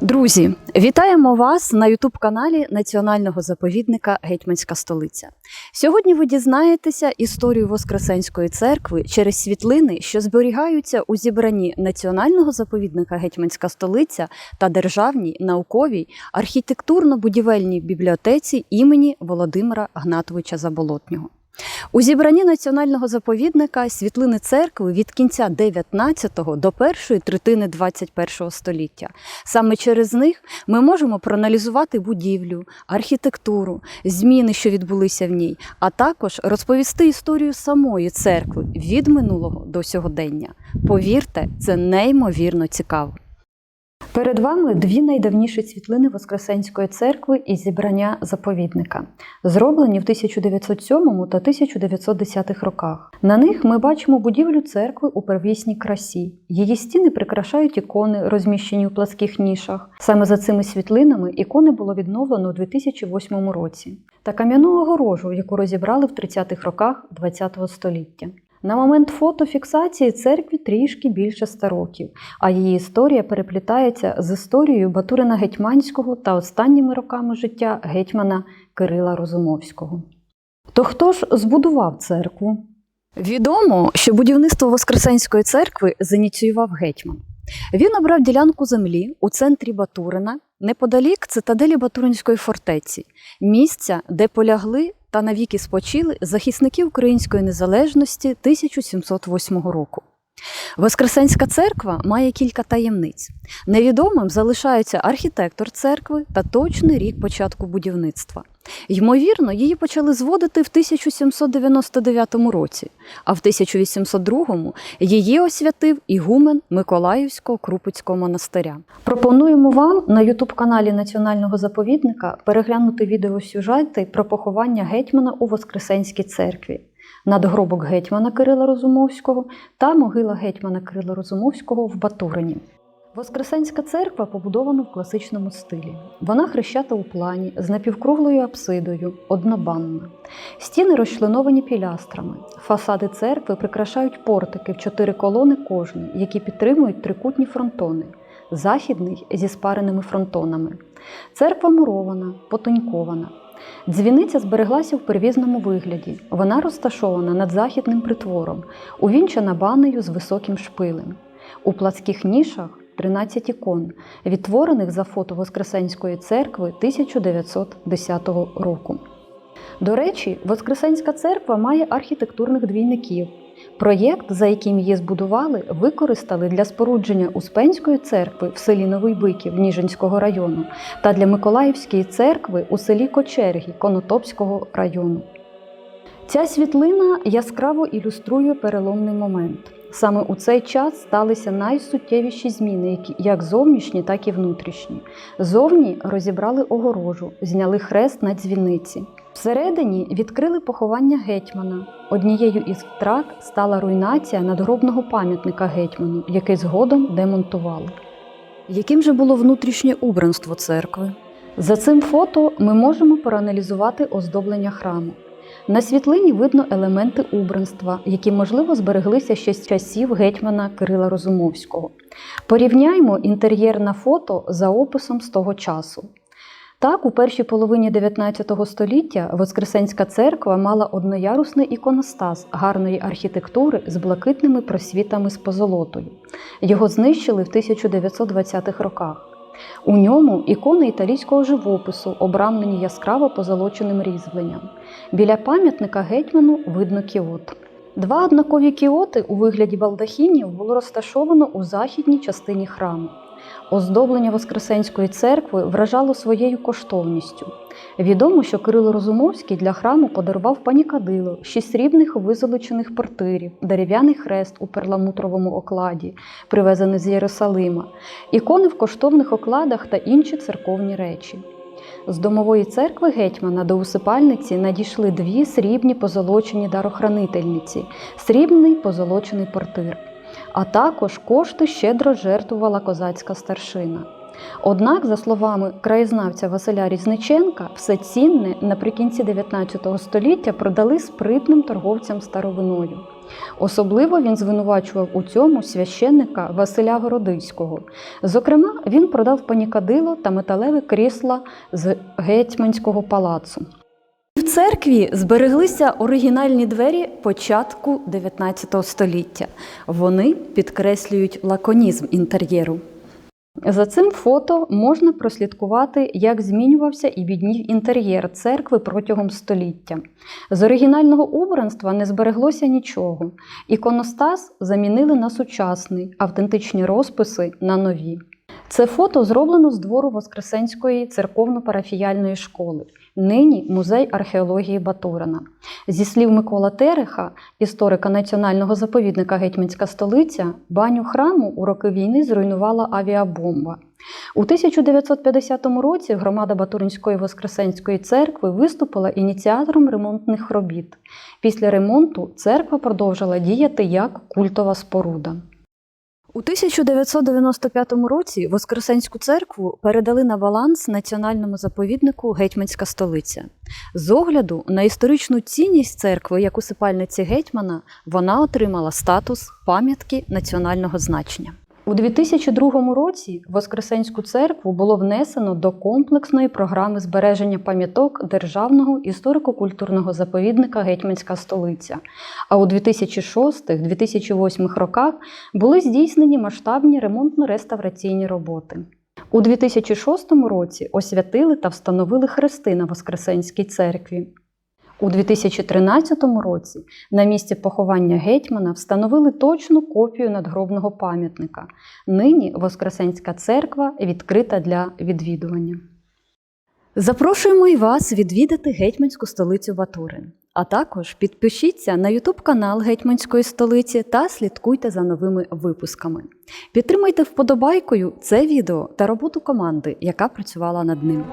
Друзі, вітаємо вас на Ютуб-каналі Національного заповідника Гетьманська столиця. Сьогодні ви дізнаєтеся історію Воскресенської церкви через світлини, що зберігаються у зібранні Національного заповідника Гетьманська столиця та Державній науковій архітектурно-будівельній бібліотеці імені Володимира Гнатовича Заболотнього. У зібранні національного заповідника світлини церкви від кінця 19-го до першої третини 21-го століття. Саме через них ми можемо проаналізувати будівлю, архітектуру, зміни, що відбулися в ній, а також розповісти історію самої церкви від минулого до сьогодення. Повірте, це неймовірно цікаво. Перед вами дві найдавніші світлини Воскресенської церкви із зібрання заповідника, зроблені в 1907 та 1910 роках. На них ми бачимо будівлю церкви у первісній красі. Її стіни прикрашають ікони, розміщені у пласких нішах. Саме за цими світлинами ікони було відновлено у 2008 році та кам'яну огорожу, яку розібрали в 30-х роках ХХ століття. На момент фотофіксації церкві трішки більше 100 років, а її історія переплітається з історією Батурина Гетьманського та останніми роками життя гетьмана Кирила Розумовського. То хто ж збудував церкву? Відомо, що будівництво Воскресенської церкви зініціював гетьман. Він обрав ділянку землі у центрі Батурина, неподалік цитаделі Батуринської фортеці, місця, де полягли та навіки спочили захисники української незалежності 1708 року. Воскресенська церква має кілька таємниць. Невідомим залишаються архітектор церкви та точний рік початку будівництва. Ймовірно, її почали зводити в 1799 році, а в 1802 її освятив ігумен Миколаївського Крупицького монастиря. Пропонуємо вам на ютуб-каналі Національного заповідника переглянути відеосюжети про поховання гетьмана у Воскресенській церкві, надгробок гетьмана Кирила Розумовського та могила гетьмана Кирила Розумовського в Батурині. Воскресенська церква побудована в класичному стилі. Вона хрещата у плані з напівкруглою апсидою, однобанна. Стіни розчленовані пілястрами. Фасади церкви прикрашають портики в чотири колони кожний, які підтримують трикутні фронтони. Західний зі спареними фронтонами. Церква мурована, потонькована. Дзвіниця збереглася в первізному вигляді. Вона розташована над західним притвором, увінчана банею з високим шпилем. У плацьких нішах 13 ікон, відтворених за фото Воскресенської церкви 1910 року. До речі, Воскресенська церква має архітектурних двійників. Проєкт, за яким її збудували, використали для спорудження Успенської церкви в селі Новий Биків Ніжинського району та для Миколаївської церкви у селі Кочергі Конотопського району. Ця світлина яскраво ілюструє переломний момент. Саме у цей час сталися найсуттєвіші зміни, як зовнішні, так і внутрішні. Зовні розібрали огорожу, зняли хрест на дзвіниці. Всередині відкрили поховання гетьмана. Однією із втрат стала руйнація надгробного пам'ятника гетьману, який згодом демонтували. Яким же було внутрішнє убранство церкви? За цим фото ми можемо проаналізувати оздоблення храму. На світлині видно елементи убранства, які, можливо, збереглися ще з часів гетьмана Кирила Розумовського. Порівняймо інтер'єр на фото за описом з того часу. Так, у першій половині 19 століття Воскресенська церква мала одноярусний іконостас гарної архітектури з блакитними просвітами з позолотою. Його знищили в 1920-х роках. У ньому ікони італійського живопису, обрамлені яскраво позолоченим різьбленням. Біля пам'ятника гетьману видно кіот. Два однакові кіоти у вигляді балдахінів було розташовано у західній частині храму. Оздоблення Воскресенської церкви вражало своєю коштовністю. Відомо, що Кирило Розумовський для храму подарував панікадило, шість срібних визолочених портирів, дерев'яний хрест у перламутровому окладі, привезений з Єрусалима, ікони в коштовних окладах та інші церковні речі. З домової церкви гетьмана до усипальниці надійшли дві срібні позолочені дарохранительниці, срібний позолочений портир. А також кошти щедро жертвувала козацька старшина. Однак, за словами краєзнавця Василя Різниченка, все цінне наприкінці 19 століття продали спритним торговцям старовиною. Особливо він звинувачував у цьому священника Василя Городиського. Зокрема, він продав панікадило та металеве крісла з гетьманського палацу. Церкві збереглися оригінальні двері початку 19 століття. Вони підкреслюють лаконізм інтер'єру. За цим фото можна прослідкувати, як змінювався і біднів інтер'єр церкви протягом століття. З оригінального убранства не збереглося нічого. Іконостас замінили на сучасний, автентичні розписи на нові. Це фото зроблено з двору Воскресенської церковно-парафіяльної школи. Нині музей археології Батурина. Зі слів Микола Тереха, історика національного заповідника Гетьманська столиця, баню храму у роки війни зруйнувала авіабомба. У 1950 році громада Батуринської Воскресенської церкви виступила ініціатором ремонтних робіт. Після ремонту церква продовжила діяти як культова споруда. У 1995 році Воскресенську церкву передали на баланс національному заповіднику Гетьманська столиця. З огляду на історичну цінність церкви як усипальниці гетьмана вона отримала статус пам'ятки національного значення. У 2002 році Воскресенську церкву було внесено до комплексної програми збереження пам'яток Державного історико-культурного заповідника Гетьманська столиця. А у 2006-2008 роках були здійснені масштабні ремонтно-реставраційні роботи. У 2006 році освятили та встановили хрести на Воскресенській церкві. У 2013 році на місці поховання гетьмана встановили точну копію надгробного пам'ятника. Нині Воскресенська церква відкрита для відвідування. Запрошуємо і вас відвідати гетьманську столицю Батурин. А також підпишіться на YouTube канал Гетьманської столиці та слідкуйте за новими випусками. Підтримайте вподобайкою це відео та роботу команди, яка працювала над ним.